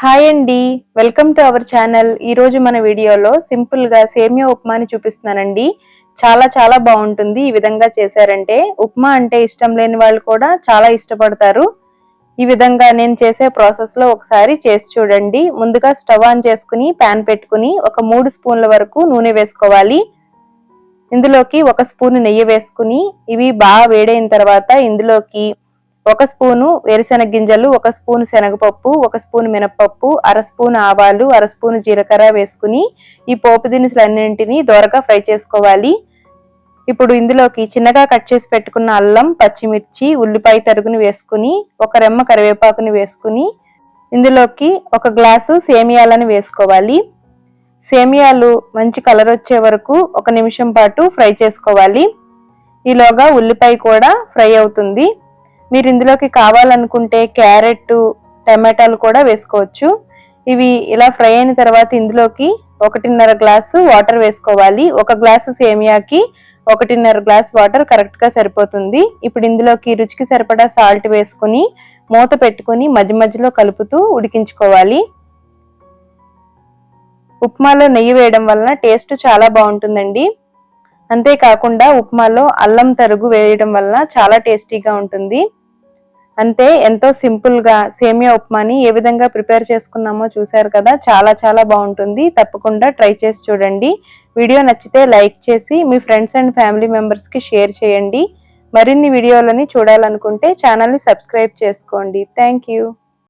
Hi అండి. Welcome to our channel. ఈ రోజు మన వీడియోలో సింపుల్గా సేమియా ఉప్మాని చూపిస్తున్నానండి. చాలా చాలా బాగుంటుంది. ఈ విధంగా చేశారంటే ఉప్మా అంటే ఇష్టం లేని వాళ్ళు కూడా చాలా ఇష్టపడతారు. ఈ విధంగా నేను చేసే ప్రాసెస్లో ఒకసారి చేసి చూడండి. ముందుగా స్టవ్ ఆన్ చేసుకుని ప్యాన్ పెట్టుకుని ఒక మూడు స్పూన్ల వరకు నూనె వేసుకోవాలి. ఇందులోకి ఒక స్పూన్ నెయ్యి వేసుకుని ఇవి బాగా వేడైన తర్వాత ఇందులోకి ఒక స్పూను వేరుశెనగ గింజలు ఒక స్పూన్ శనగపప్పు ఒక స్పూన్ మినపప్పు అర స్పూన్ ఆవాలు అర స్పూన్ జీలకర్ర వేసుకుని ఈ పోపు దినుసులన్నింటినీ దోరగా ఫ్రై చేసుకోవాలి. ఇప్పుడు ఇందులోకి చిన్నగా కట్ చేసి పెట్టుకున్న అల్లం పచ్చిమిర్చి ఉల్లిపాయ తరుగుని వేసుకుని ఒక రెమ్మ కరివేపాకుని వేసుకుని ఇందులోకి ఒక గ్లాసు సేమియాలను వేసుకోవాలి. సేమియాలు మంచి కలర్ వచ్చే వరకు ఒక నిమిషం పాటు ఫ్రై చేసుకోవాలి. ఈలోగా ఉల్లిపాయ కూడా ఫ్రై అవుతుంది. మీరు ఇందులోకి కావాలనుకుంటే క్యారెట్ టమాటాలు కూడా వేసుకోవచ్చు. ఇవి ఇలా ఫ్రై అయిన తర్వాత ఇందులోకి ఒకటిన్నర గ్లాసు వాటర్ వేసుకోవాలి. ఒక గ్లాసు సేమియాకి ఒకటిన్నర గ్లాస్ వాటర్ కరెక్ట్గా సరిపోతుంది. ఇప్పుడు ఇందులోకి రుచికి సరిపడా సాల్ట్ వేసుకుని మూత పెట్టుకుని మధ్య మధ్యలో కలుపుతూ ఉడికించుకోవాలి. ఉప్మాలో నెయ్యి వేయడం వలన టేస్ట్ చాలా బాగుంటుందండి. అంతేకాకుండా ఉప్మాలో అల్లం తరుగు వేయడం వలన చాలా టేస్టీగా ఉంటుంది. అంతే ఎంతో సింపుల్గా సేమియా ఉప్మాని ఏ విధంగా ప్రిపేర్ చేసుకున్నామో చూసారు కదా చాలా చాలా బాగుంటుంది. తప్పకుండా ట్రై చేసి చూడండి. వీడియో నచ్చితే లైక్ చేసి మీ ఫ్రెండ్స్ అండ్ ఫ్యామిలీ మెంబర్స్కి షేర్ చేయండి. మరిన్ని వీడియోలని చూడాలనుకుంటే ఛానల్ని సబ్స్క్రైబ్ చేసుకోండి. Thank you.